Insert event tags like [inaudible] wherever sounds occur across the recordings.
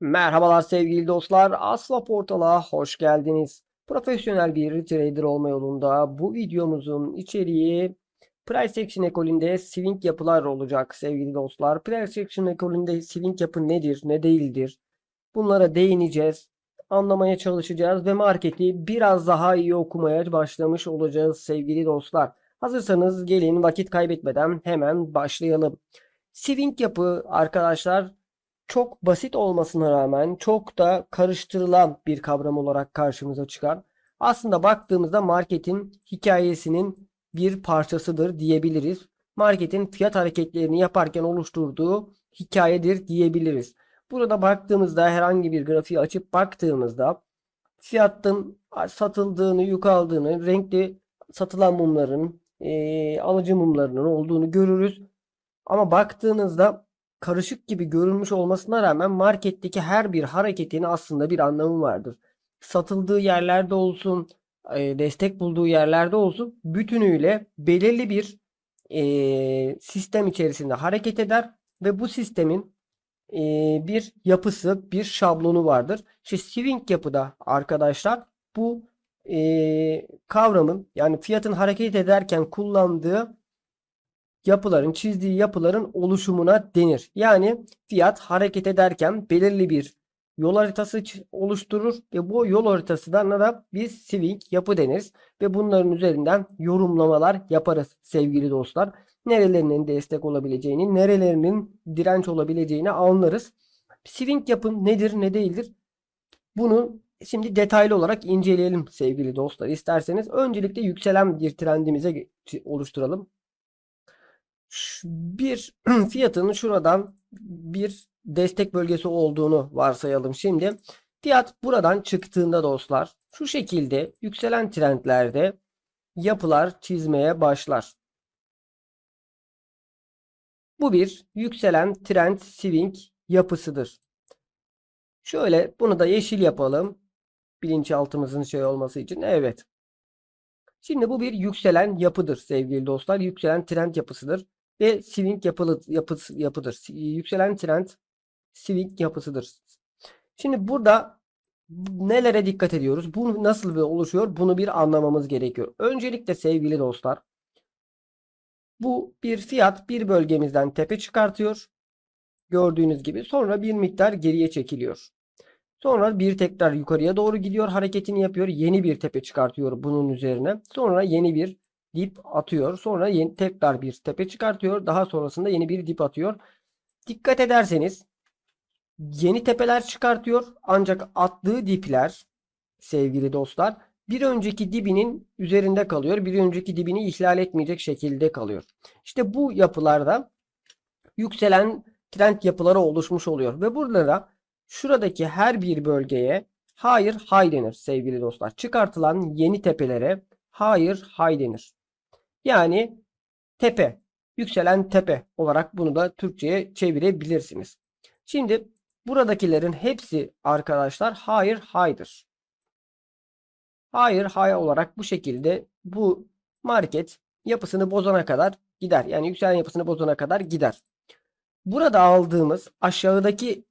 Merhabalar sevgili dostlar. Asla Portal'a hoş geldiniz. Profesyonel bir trader olma yolunda bu videomuzun içeriği Price Action ekolünde swing yapılar olacak sevgili dostlar. Price Action ekolünde swing yapı nedir, ne değildir? Bunlara değineceğiz, anlamaya çalışacağız ve marketi biraz daha iyi okumaya başlamış olacağız sevgili dostlar. Hazırsanız gelin vakit kaybetmeden hemen başlayalım. Swing yapı arkadaşlar çok basit olmasına rağmen çok da karıştırılan bir kavram olarak karşımıza çıkar. Aslında baktığımızda marketin hikayesinin bir parçasıdır diyebiliriz. Marketin fiyat hareketlerini yaparken oluşturduğu hikayedir diyebiliriz. Burada baktığımızda herhangi bir grafiği açıp baktığımızda fiyatın satıldığını, yük aldığını, renkli satılan mumların, eee, alıcı mumlarının olduğunu görürüz. Ama baktığınızda karışık gibi görünmüş olmasına rağmen marketteki her bir hareketin aslında bir anlamı vardır. Satıldığı yerlerde olsun, e, destek bulduğu yerlerde olsun bütünüyle belirli bir e, sistem içerisinde hareket eder ve bu sistemin e, bir yapısı, bir şablonu vardır. İşte swing yapıda arkadaşlar bu kavramın yani fiyatın hareket ederken kullandığı yapıların, çizdiği yapıların oluşumuna denir. Yani fiyat hareket ederken belirli bir yol haritası oluşturur ve bu yol haritasına da biz swing yapı deniriz ve bunların üzerinden yorumlamalar yaparız sevgili dostlar. Nerelerinin destek olabileceğini, nerelerinin direnç olabileceğini anlarız. Swing yapı nedir, ne değildir? Bunu şimdi detaylı olarak inceleyelim sevgili dostlar. İsterseniz öncelikle yükselen bir trendimize oluşturalım. Bir [clears throat] fiyatın şuradan bir destek bölgesi olduğunu varsayalım. Şimdi fiyat buradan çıktığında dostlar şu şekilde yükselen trendlerde yapılar çizmeye başlar. Bu bir yükselen trend swing yapısıdır. Şöyle bunu da yeşil yapalım. Bilinçaltımızın şey olması için. Evet. Şimdi bu bir yükselen yapıdır sevgili dostlar. Yükselen trend yapısıdır ve swing yapılı yapısı yapıdır. Yükselen trend swing yapısıdır. Şimdi burada nelere dikkat ediyoruz? Bu nasıl bir oluşuyor? Bunu bir anlamamız gerekiyor. Öncelikle sevgili dostlar, bu bir fiyat bir bölgemizden tepe çıkartıyor. Gördüğünüz gibi sonra bir miktar geriye çekiliyor. Sonra bir tekrar yukarıya doğru gidiyor, hareketini yapıyor. Yeni bir tepe çıkartıyor bunun üzerine. Sonra yeni bir dip atıyor. Sonra yeni, tekrar bir tepe çıkartıyor. Daha sonrasında yeni bir dip atıyor. Dikkat ederseniz yeni tepeler çıkartıyor. Ancak attığı dipler sevgili dostlar bir önceki dibinin üzerinde kalıyor. Bir önceki dibini ihlal etmeyecek şekilde kalıyor. İşte bu yapılarda yükselen trend yapıları oluşmuş oluyor. Ve buralara şuradaki her bir bölgeye hayır hay denir sevgili dostlar. Çıkartılan yeni tepelere hayır hay denir. Yani tepe, yükselen tepe olarak bunu da Türkçe'ye çevirebilirsiniz. Şimdi buradakilerin hepsi arkadaşlar hayır haydır. Hayır hay olarak bu şekilde bu market yapısını bozana kadar gider. Yani yükselen yapısını bozana kadar gider. Burada aldığımız aşağıdaki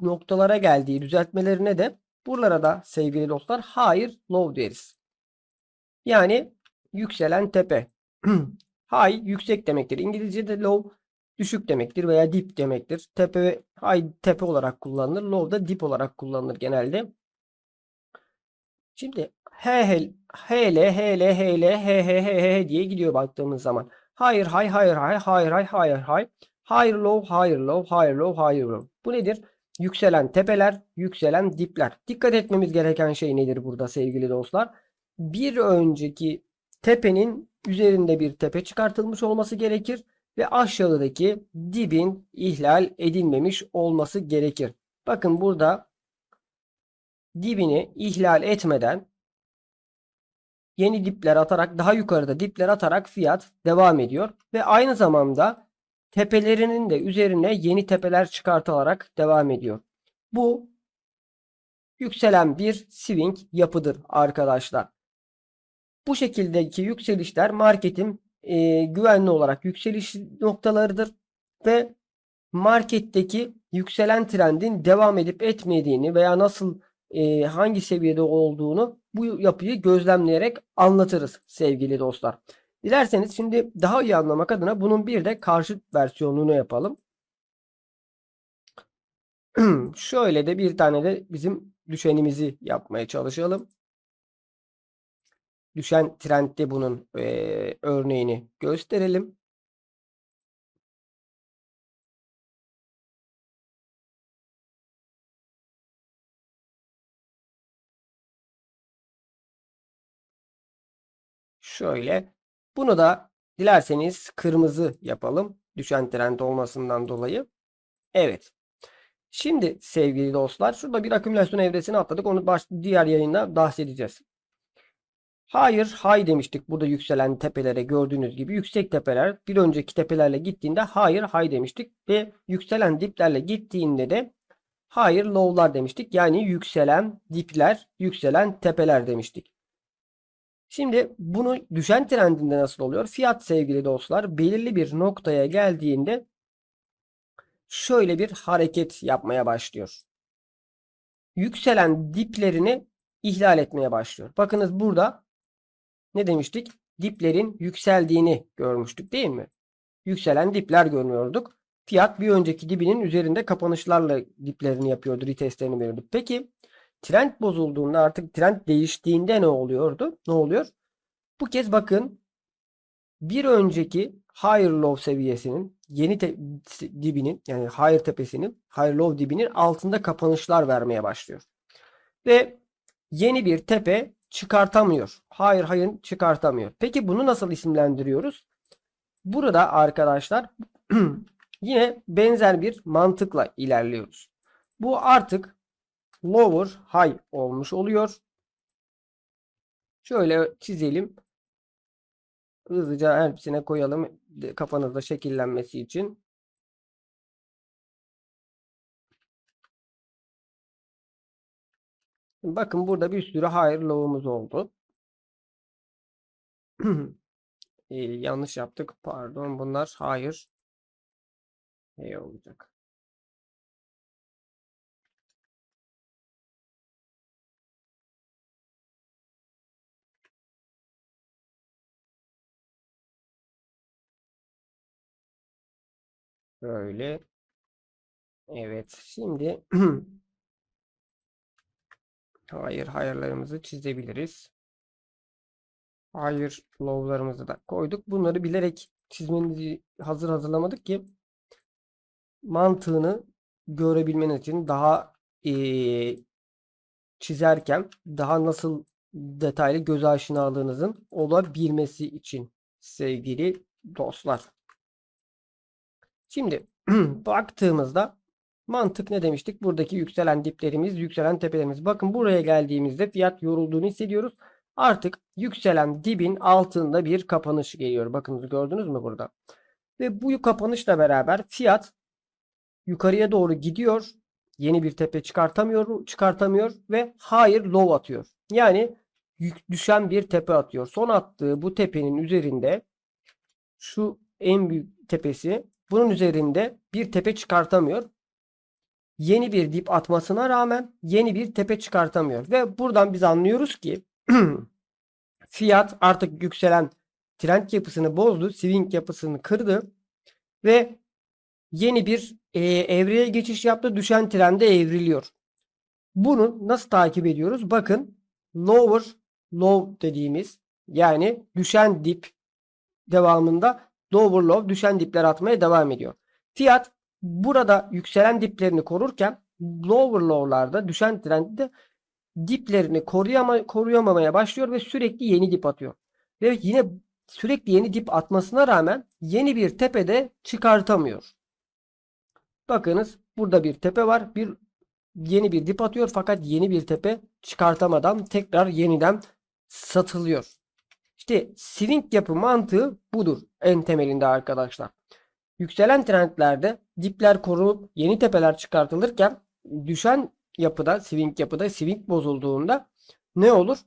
noktalara geldiği düzeltmelerine de buralara da sevgili dostlar hayır low deriz. Yani yükselen tepe. [clears throat] High yüksek demektir. İngilizce'de low düşük demektir veya dip demektir. Tepe high tepe olarak kullanılır. Low da dip olarak kullanılır genelde. Şimdi H H H L H L H L H H H H diye gidiyor baktığımız zaman. Hayır hay hayır hay hayır hay hayır hay. Higher low higher low higher low higher low. Bu nedir? Yükselen tepeler, yükselen dipler. Dikkat etmemiz gereken şey nedir burada sevgili dostlar? Bir önceki tepenin üzerinde bir tepe çıkartılmış olması gerekir ve aşağıdaki dibin ihlal edilmemiş olması gerekir. Bakın burada dibini ihlal etmeden yeni dipler atarak daha yukarıda dipler atarak fiyat devam ediyor ve aynı zamanda tepelerinin de üzerine yeni tepeler çıkartılarak devam ediyor. Bu yükselen bir swing yapıdır arkadaşlar. Bu şekildeki yükselişler marketin e, güvenli olarak yükseliş noktalarıdır ve marketteki yükselen trendin devam edip etmediğini veya nasıl e, hangi seviyede olduğunu bu yapıyı gözlemleyerek anlatırız sevgili dostlar. Dilerseniz şimdi daha iyi anlamak adına bunun bir de karşıt versiyonunu yapalım. [clears throat] Şöyle de bir tane de bizim düşenimizi yapmaya çalışalım. Düşen trendde bunun e, örneğini gösterelim. Şöyle. Bunu da dilerseniz kırmızı yapalım. Düşen trend olmasından dolayı. Evet. Şimdi sevgili dostlar şurada bir akümülasyon evresini atladık. Onu baş, diğer yayında bahsedeceğiz. Hayır, hay demiştik. Burada yükselen tepelere gördüğünüz gibi yüksek tepeler bir önceki tepelerle gittiğinde hayır, hay demiştik. Ve yükselen diplerle gittiğinde de hayır, low'lar demiştik. Yani yükselen dipler, yükselen tepeler demiştik. Şimdi bunu düşen trendinde nasıl oluyor? Fiyat sevgili dostlar belirli bir noktaya geldiğinde şöyle bir hareket yapmaya başlıyor. Yükselen diplerini ihlal etmeye başlıyor. Bakınız burada ne demiştik? Diplerin yükseldiğini görmüştük değil mi? Yükselen dipler görmüyorduk. Fiyat bir önceki dibinin üzerinde kapanışlarla diplerini yapıyordu, retestlerini veriyordu. Peki trend bozulduğunda artık trend değiştiğinde ne oluyordu? Ne oluyor? Bu kez bakın bir önceki higher low seviyesinin yeni dibinin yani higher tepesinin higher low dibinin altında kapanışlar vermeye başlıyor. Ve yeni bir tepe çıkartamıyor. Hayır hayır çıkartamıyor. Peki bunu nasıl isimlendiriyoruz? Burada arkadaşlar [clears throat] yine benzer bir mantıkla ilerliyoruz. Bu artık lower high olmuş oluyor. Şöyle çizelim. Hızlıca hepsine koyalım kafanızda şekillenmesi için. Bakın burada bir sürü higher low'umuz oldu. [clears throat] ee, yanlış yaptık. Pardon. Bunlar hayır. Ne olacak? Böyle. Evet. Şimdi [clears throat] hayır hayırlarımızı çizebiliriz. Hayır low'larımızı da koyduk. Bunları bilerek çizmenizi hazır hazırlamadık ki mantığını görebilmeniz için daha ee, çizerken daha nasıl detaylı göz aşinalığınızın olabilmesi için sevgili dostlar. Şimdi [clears throat] baktığımızda mantık ne demiştik? Buradaki yükselen diplerimiz, yükselen tepelerimiz. Bakın buraya geldiğimizde fiyat yorulduğunu hissediyoruz. Artık yükselen dibin altında bir kapanış geliyor. Bakınız gördünüz mü burada? Ve bu kapanışla beraber fiyat yukarıya doğru gidiyor. Yeni bir tepe çıkartamıyor, çıkartamıyor ve hayır low atıyor. Yani düşen bir tepe atıyor. Son attığı bu tepenin üzerinde şu en büyük tepesi bunun üzerinde bir tepe çıkartamıyor. Yeni bir dip atmasına rağmen yeni bir tepe çıkartamıyor. Ve buradan biz anlıyoruz ki [clears throat] fiyat artık yükselen trend yapısını bozdu. Swing yapısını kırdı. Ve yeni bir e, evreye geçiş yaptı. Düşen trende evriliyor. Bunu nasıl takip ediyoruz? Bakın lower low dediğimiz yani düşen dip devamında lower low düşen dipler atmaya devam ediyor. Fiyat burada yükselen diplerini korurken lower low'larda düşen trendde diplerini koruyama, koruyamamaya başlıyor ve sürekli yeni dip atıyor. Ve yine sürekli yeni dip atmasına rağmen yeni bir tepede çıkartamıyor. Bakınız burada bir tepe var. Bir yeni bir dip atıyor fakat yeni bir tepe çıkartamadan tekrar yeniden satılıyor. İşte swing yapı mantığı budur en temelinde arkadaşlar. Yükselen trendlerde dipler korunup yeni tepeler çıkartılırken düşen yapıda, swing yapıda swing bozulduğunda ne olur?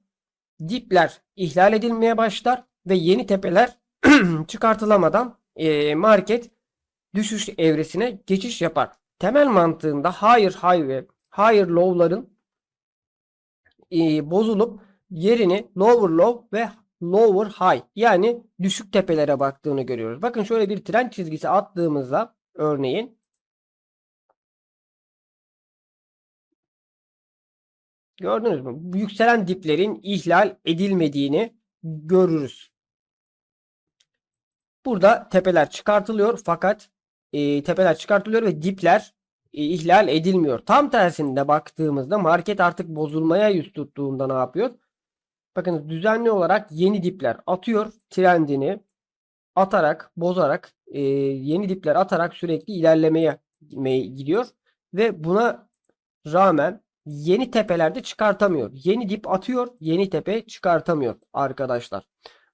Dipler ihlal edilmeye başlar ve yeni tepeler [clears throat] çıkartılamadan e, market düşüş evresine geçiş yapar. Temel mantığında higher high ve higher low'ların e, bozulup yerini lower low ve lower high yani düşük tepelere baktığını görüyoruz. Bakın şöyle bir trend çizgisi attığımızda örneğin gördünüz mü? Yükselen diplerin ihlal edilmediğini görürüz. Burada tepeler çıkartılıyor fakat e, tepeler çıkartılıyor ve dipler e, ihlal edilmiyor. Tam tersinde baktığımızda market artık bozulmaya yüz tuttuğunda ne yapıyor? Bakın düzenli olarak yeni dipler atıyor. Trendini atarak, bozarak, e, yeni dipler atarak sürekli ilerlemeye gidiyor. Ve buna rağmen yeni tepelerde çıkartamıyor. Yeni dip atıyor, yeni tepe çıkartamıyor arkadaşlar.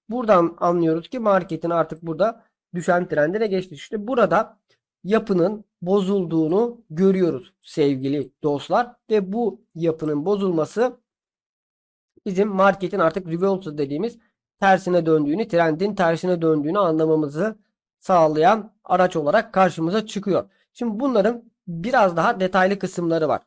Buradan anlıyoruz ki marketin artık burada düşen trendine geçti. İşte burada yapının bozulduğunu görüyoruz sevgili dostlar. Ve bu yapının bozulması bizim marketin artık reversal dediğimiz tersine döndüğünü, trendin tersine döndüğünü anlamamızı sağlayan araç olarak karşımıza çıkıyor. Şimdi bunların biraz daha detaylı kısımları var.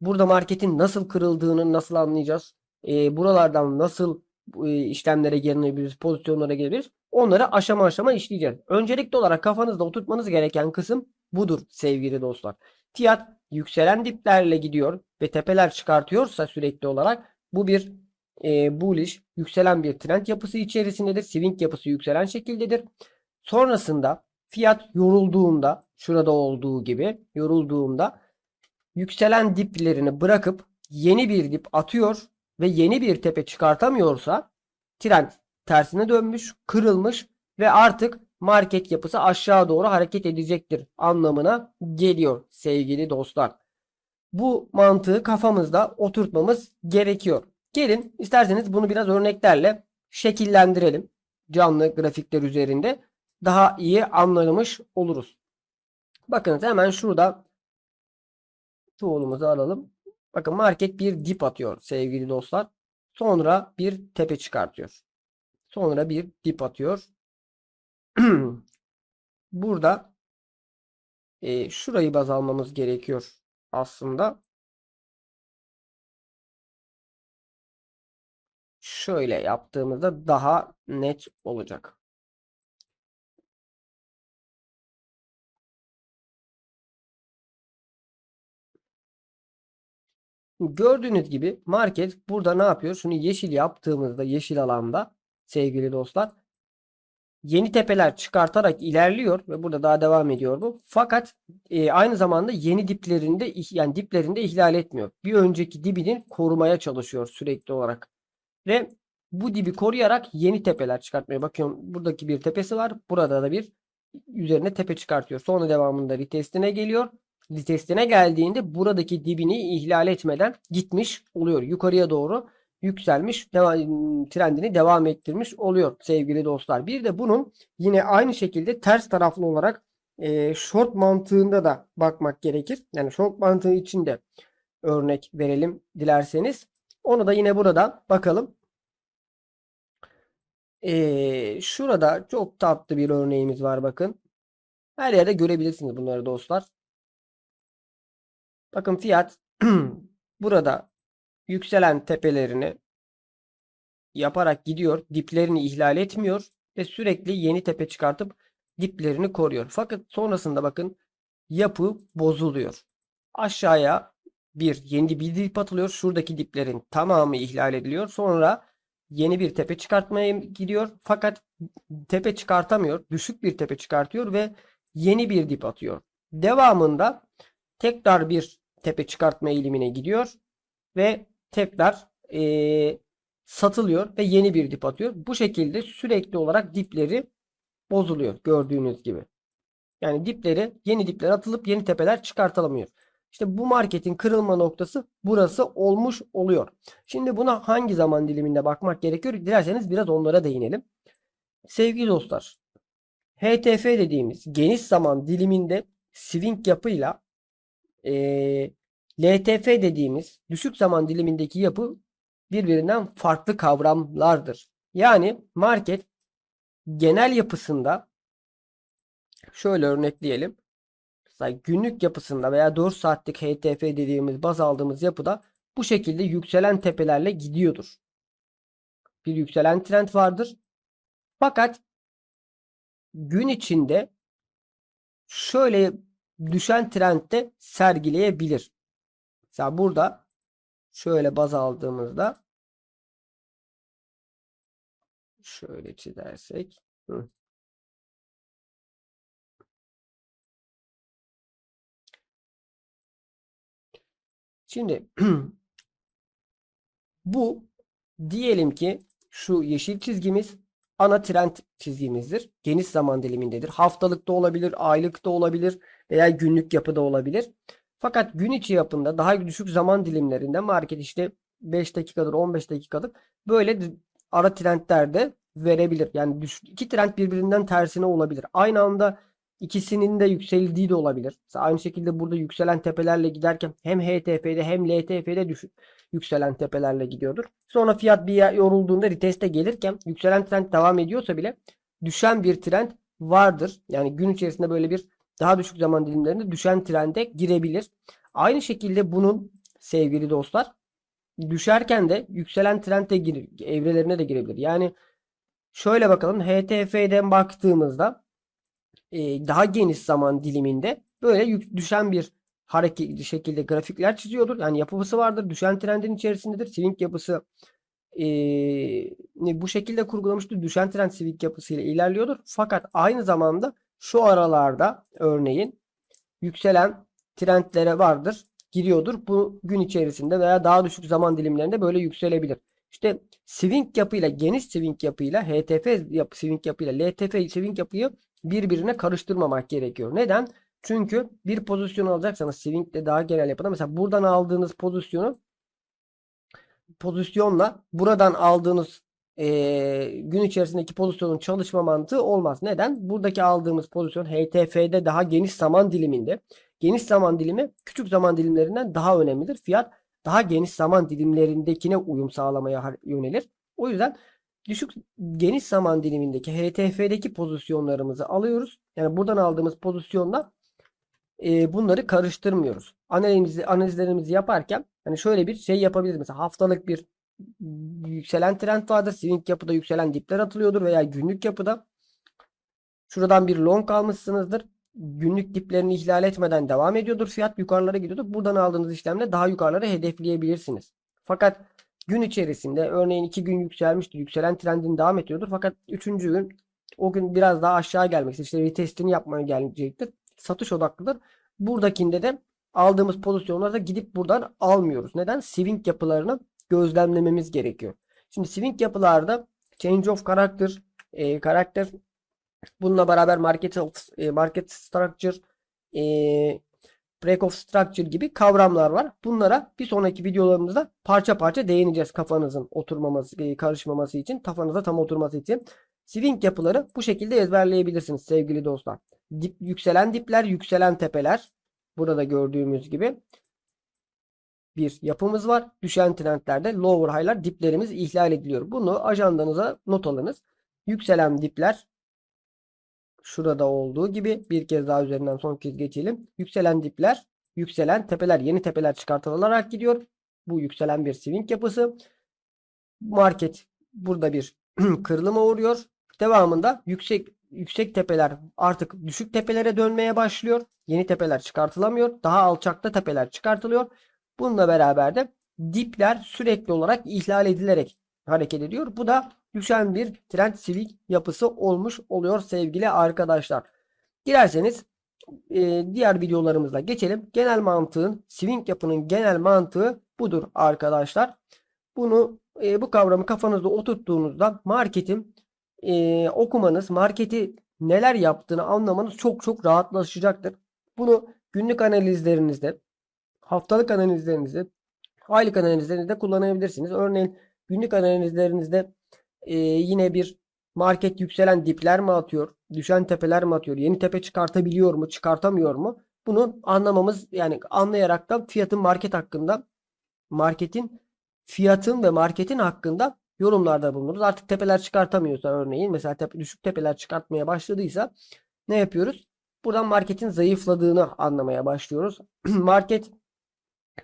Burada marketin nasıl kırıldığını nasıl anlayacağız? E, buralardan nasıl e, işlemlere gelebiliriz, pozisyonlara gelebiliriz? Onları aşama aşama işleyeceğiz. Öncelikli olarak kafanızda oturtmanız gereken kısım budur sevgili dostlar. Fiyat yükselen diplerle gidiyor ve tepeler çıkartıyorsa sürekli olarak bu bir e, bullish yükselen bir trend yapısı içerisindedir. Swing yapısı yükselen şekildedir. Sonrasında fiyat yorulduğunda şurada olduğu gibi yorulduğunda yükselen diplerini bırakıp yeni bir dip atıyor ve yeni bir tepe çıkartamıyorsa trend tersine dönmüş, kırılmış ve artık market yapısı aşağı doğru hareket edecektir anlamına geliyor sevgili dostlar. Bu mantığı kafamızda oturtmamız gerekiyor. Gelin isterseniz bunu biraz örneklerle şekillendirelim. Canlı grafikler üzerinde daha iyi anlamış oluruz. Bakınız hemen şurada tool'umuzu alalım. Bakın market bir dip atıyor sevgili dostlar. Sonra bir tepe çıkartıyor. Sonra bir dip atıyor. [clears throat] Burada e, şurayı baz almamız gerekiyor aslında. Şöyle yaptığımızda daha net olacak. Gördüğünüz gibi market burada ne yapıyor? Şunu yeşil yaptığımızda yeşil alanda sevgili dostlar yeni tepeler çıkartarak ilerliyor ve burada daha devam ediyor bu. Fakat e, aynı zamanda yeni diplerinde yani diplerinde ihlal etmiyor. Bir önceki dibini korumaya çalışıyor sürekli olarak. Ve bu dibi koruyarak yeni tepeler çıkartmaya bakıyorum. Buradaki bir tepesi var. Burada da bir üzerine tepe çıkartıyor. Sonra devamında retestine geliyor. Retestine geldiğinde buradaki dibini ihlal etmeden gitmiş oluyor. Yukarıya doğru yükselmiş, devam, trendini devam ettirmiş oluyor sevgili dostlar. Bir de bunun yine aynı şekilde ters taraflı olarak e, short mantığında da bakmak gerekir. Yani short mantığı için de örnek verelim dilerseniz. Onu da yine burada bakalım. E, şurada çok tatlı bir örneğimiz var bakın. Her yerde görebilirsiniz bunları dostlar. Bakın fiyat [clears throat] burada yükselen tepelerini yaparak gidiyor. Diplerini ihlal etmiyor ve sürekli yeni tepe çıkartıp diplerini koruyor. Fakat sonrasında bakın yapı bozuluyor. Aşağıya bir yeni bir dip atılıyor. Şuradaki diplerin tamamı ihlal ediliyor. Sonra yeni bir tepe çıkartmaya gidiyor. Fakat tepe çıkartamıyor. Düşük bir tepe çıkartıyor ve yeni bir dip atıyor. Devamında tekrar bir tepe çıkartma eğilimine gidiyor ve tekrar e, satılıyor ve yeni bir dip atıyor. Bu şekilde sürekli olarak dipleri bozuluyor gördüğünüz gibi. Yani dipleri yeni dipler atılıp yeni tepeler çıkartılamıyor. İşte bu marketin kırılma noktası burası olmuş oluyor. Şimdi buna hangi zaman diliminde bakmak gerekiyor? Dilerseniz biraz onlara değinelim. Sevgili dostlar, HTF dediğimiz geniş zaman diliminde swing yapıyla e, LTF dediğimiz düşük zaman dilimindeki yapı birbirinden farklı kavramlardır. Yani market genel yapısında Şöyle örnekleyelim. Günlük yapısında veya 4 saatlik HTF dediğimiz baz aldığımız yapıda bu şekilde yükselen tepelerle gidiyordur. Bir yükselen trend vardır. Fakat gün içinde şöyle düşen trendde sergileyebilir. Mesela burada şöyle baz aldığımızda şöyle çizersek. Şimdi [clears throat] bu diyelim ki şu yeşil çizgimiz ana trend çizgimizdir. Geniş zaman dilimindedir. Haftalıkta olabilir, aylıkta olabilir veya günlük yapıda olabilir. Fakat gün içi yapında daha düşük zaman dilimlerinde market işte 5 dakikadır 15 dakikadır böyle ara trendlerde verebilir. Yani iki trend birbirinden tersine olabilir. Aynı anda ikisinin de yükseldiği de olabilir. Mesela aynı şekilde burada yükselen tepelerle giderken hem HTF'de hem LTF'de düşük yükselen tepelerle gidiyordur. Sonra fiyat bir yorulduğunda reteste gelirken yükselen trend devam ediyorsa bile düşen bir trend vardır. Yani gün içerisinde böyle bir daha düşük zaman dilimlerinde düşen trende girebilir. Aynı şekilde bunun sevgili dostlar düşerken de yükselen trende gir evrelerine de girebilir. Yani şöyle bakalım HTF'den baktığımızda e, daha geniş zaman diliminde böyle düşen bir hareket şekilde grafikler çiziyordur. Yani yapısı vardır. Düşen trendin içerisindedir. Swing yapısı e, bu şekilde kurgulamıştır. Düşen trend swing yapısıyla ilerliyordur. Fakat aynı zamanda şu aralarda örneğin yükselen trendlere vardır. Giriyordur. Bu gün içerisinde veya daha düşük zaman dilimlerinde böyle yükselebilir. İşte swing yapıyla geniş swing yapıyla HTF yap, swing yapıyla LTF swing yapıyı birbirine karıştırmamak gerekiyor. Neden? Çünkü bir pozisyon alacaksanız swing de daha genel yapıda mesela buradan aldığınız pozisyonu pozisyonla buradan aldığınız eee, gün içerisindeki pozisyonun çalışma mantığı olmaz. Neden? Buradaki aldığımız pozisyon HTF'de daha geniş zaman diliminde. Geniş zaman dilimi küçük zaman dilimlerinden daha önemlidir. Fiyat daha geniş zaman dilimlerindekine uyum sağlamaya yönelir. O yüzden düşük geniş zaman dilimindeki HTF'deki pozisyonlarımızı alıyoruz. Yani buradan aldığımız pozisyonla e, bunları karıştırmıyoruz. Analizimizi, analizlerimizi yaparken hani şöyle bir şey yapabiliriz. Mesela haftalık bir yükselen trend vardır. Swing yapıda yükselen dipler atılıyordur veya günlük yapıda şuradan bir long almışsınızdır. Günlük diplerini ihlal etmeden devam ediyordur. Fiyat yukarılara gidiyordur. Buradan aldığınız işlemle daha yukarılara hedefleyebilirsiniz. Fakat gün içerisinde örneğin iki gün yükselmiştir. Yükselen trendin devam ediyordur. Fakat üçüncü gün o gün biraz daha aşağı gelmek. İşte retestini yapmaya gelecektir. Satış odaklıdır. Buradakinde de aldığımız pozisyonlarda gidip buradan almıyoruz. Neden? Swing yapılarını gözlemlememiz gerekiyor. Şimdi swing yapılarda change of character, e, karakter bununla beraber market e, market structure, e, break of structure gibi kavramlar var. Bunlara bir sonraki videolarımızda parça parça değineceğiz kafanızın oturmaması, e, karışmaması için, kafanıza tam oturması için. Swing yapıları bu şekilde ezberleyebilirsiniz sevgili dostlar. Dip, yükselen dipler, yükselen tepeler. Burada gördüğümüz gibi bir yapımız var. Düşen trendlerde lower high'lar diplerimiz ihlal ediliyor. Bunu ajandanıza not alınız. Yükselen dipler şurada olduğu gibi bir kez daha üzerinden son kez geçelim. Yükselen dipler, yükselen tepeler, yeni tepeler çıkartılarak gidiyor. Bu yükselen bir swing yapısı. Market burada bir [clears throat] kırılıma uğruyor. Devamında yüksek yüksek tepeler artık düşük tepelere dönmeye başlıyor. Yeni tepeler çıkartılamıyor. Daha alçakta tepeler çıkartılıyor. Bununla beraber de dipler sürekli olarak ihlal edilerek hareket ediyor. Bu da düşen bir trend swing yapısı olmuş oluyor sevgili arkadaşlar. Dilerseniz e, diğer videolarımızla geçelim. Genel mantığın swing yapının genel mantığı budur arkadaşlar. Bunu e, bu kavramı kafanızda oturttuğunuzda marketin e, okumanız, marketi neler yaptığını anlamanız çok çok rahatlaşacaktır. Bunu günlük analizlerinizde, haftalık analizlerinizde, aylık analizlerinizde kullanabilirsiniz. Örneğin günlük analizlerinizde e, yine bir market yükselen dipler mi atıyor, düşen tepeler mi atıyor, yeni tepe çıkartabiliyor mu, çıkartamıyor mu? Bunu anlamamız yani anlayarak da fiyatın market hakkında marketin fiyatın ve marketin hakkında yorumlarda bulunuruz. Artık tepeler çıkartamıyorsa örneğin mesela tepe, düşük tepeler çıkartmaya başladıysa ne yapıyoruz? Buradan marketin zayıfladığını anlamaya başlıyoruz. [clears throat] Market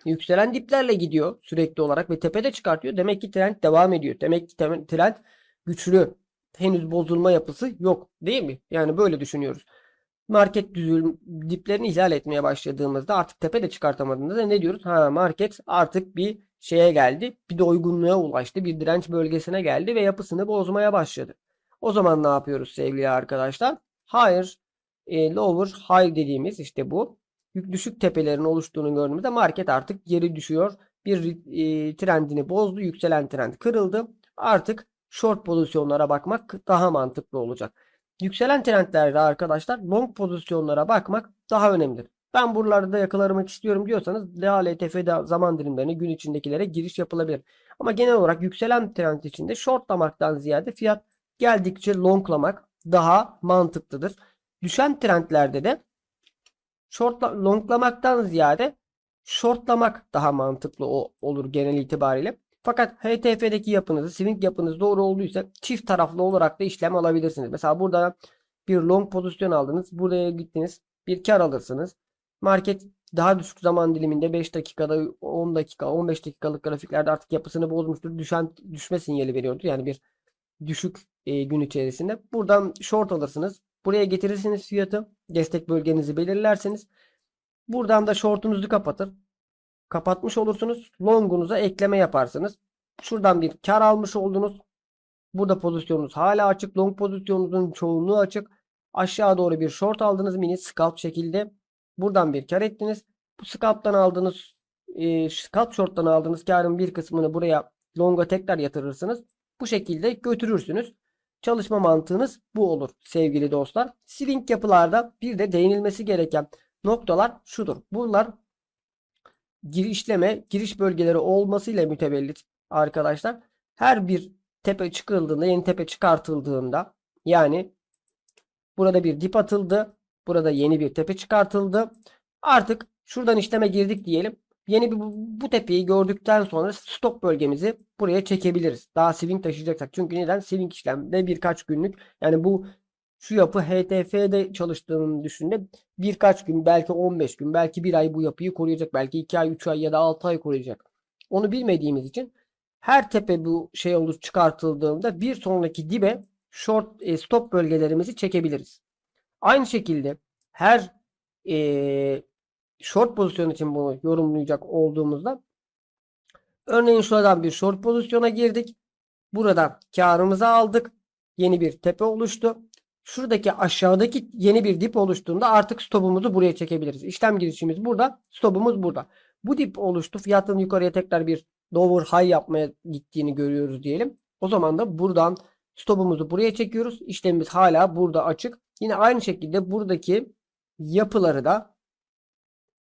yükselen diplerle gidiyor sürekli olarak ve tepede çıkartıyor. Demek ki trend devam ediyor. Demek ki trend güçlü. Henüz bozulma yapısı yok değil mi? Yani böyle düşünüyoruz. Market düzül diplerini ihlal etmeye başladığımızda artık tepe de çıkartamadığımızda ne diyoruz? Ha market artık bir şeye geldi. Bir doygunluğa ulaştı. Bir direnç bölgesine geldi ve yapısını bozmaya başladı. O zaman ne yapıyoruz sevgili arkadaşlar? Higher, e, lower, high dediğimiz işte bu. Düşük tepelerin oluştuğunu gördüğümüzde market artık geri düşüyor. Bir e, trendini bozdu. Yükselen trend kırıldı. Artık short pozisyonlara bakmak daha mantıklı olacak. Yükselen trendlerde arkadaşlar long pozisyonlara bakmak daha önemlidir. Ben buralarda yakalamak istiyorum diyorsanız DALTF zaman dilimlerine gün içindekilere giriş yapılabilir. Ama genel olarak yükselen trend içinde shortlamaktan ziyade fiyat geldikçe longlamak daha mantıklıdır. Düşen trendlerde de shortla, longlamaktan ziyade shortlamak daha mantıklı o, olur genel itibariyle. Fakat HTF'deki yapınızı, swing yapınız doğru olduysa çift taraflı olarak da işlem alabilirsiniz. Mesela burada bir long pozisyon aldınız. Buraya gittiniz. Bir kar alırsınız. Market daha düşük zaman diliminde 5 dakikada 10 dakika 15 dakikalık grafiklerde artık yapısını bozmuştur. Düşen düşme sinyali veriyordu. Yani bir düşük e, gün içerisinde. Buradan short alırsınız. Buraya getirirsiniz fiyatı. Destek bölgenizi belirlersiniz. Buradan da shortunuzu kapatır. Kapatmış olursunuz. Longunuza ekleme yaparsınız. Şuradan bir kar almış oldunuz. Burada pozisyonunuz hala açık. Long pozisyonunuzun çoğunluğu açık. Aşağı doğru bir short aldınız mini scalp şekilde. Buradan bir kar ettiniz. Bu scalp'tan aldığınız e, scalp short'tan aldığınız karın bir kısmını buraya long'a tekrar yatırırsınız. Bu şekilde götürürsünüz. Çalışma mantığınız bu olur sevgili dostlar. Swing yapılarda bir de değinilmesi gereken noktalar şudur. Bunlar girişleme, giriş bölgeleri olmasıyla mütevellit arkadaşlar. Her bir tepe çıkıldığında, yeni tepe çıkartıldığında yani burada bir dip atıldı. Burada yeni bir tepe çıkartıldı. Artık şuradan işleme girdik diyelim. Yeni bir bu, tepeyi gördükten sonra stop bölgemizi buraya çekebiliriz. Daha swing taşıyacaksak. Çünkü neden? Swing işlemde birkaç günlük. Yani bu şu yapı HTF'de çalıştığını düşünün. Birkaç gün belki 15 gün belki bir ay bu yapıyı koruyacak. Belki 2 ay 3 ay ya da 6 ay koruyacak. Onu bilmediğimiz için her tepe bu şey olur çıkartıldığında bir sonraki dibe short e, stop bölgelerimizi çekebiliriz. Aynı şekilde her e, short pozisyon için bunu yorumlayacak olduğumuzda örneğin şuradan bir short pozisyona girdik. Buradan karımızı aldık. Yeni bir tepe oluştu. Şuradaki aşağıdaki yeni bir dip oluştuğunda artık stopumuzu buraya çekebiliriz. İşlem girişimiz burada. Stopumuz burada. Bu dip oluştu. Fiyatın yukarıya tekrar bir lower high yapmaya gittiğini görüyoruz diyelim. O zaman da buradan stopumuzu buraya çekiyoruz. İşlemimiz hala burada açık. Yine aynı şekilde buradaki yapıları da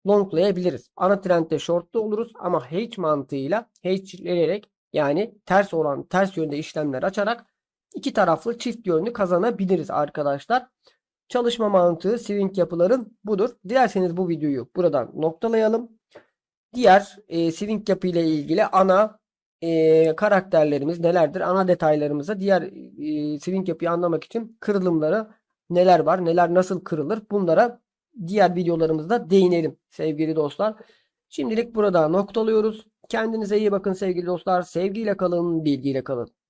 longlayabiliriz. Ana trendde short'ta oluruz ama H mantığıyla H'leyerek yani ters olan ters yönde işlemler açarak iki taraflı çift yönlü kazanabiliriz arkadaşlar. Çalışma mantığı swing yapıların budur. Dilerseniz bu videoyu buradan noktalayalım. Diğer e, swing yapı ile ilgili ana e, karakterlerimiz nelerdir? Ana detaylarımıza diğer e, swing yapıyı anlamak için kırılımları neler var? Neler nasıl kırılır? Bunlara diğer videolarımızda değinelim sevgili dostlar. Şimdilik burada noktalıyoruz. Kendinize iyi bakın sevgili dostlar. Sevgiyle kalın, bilgiyle kalın.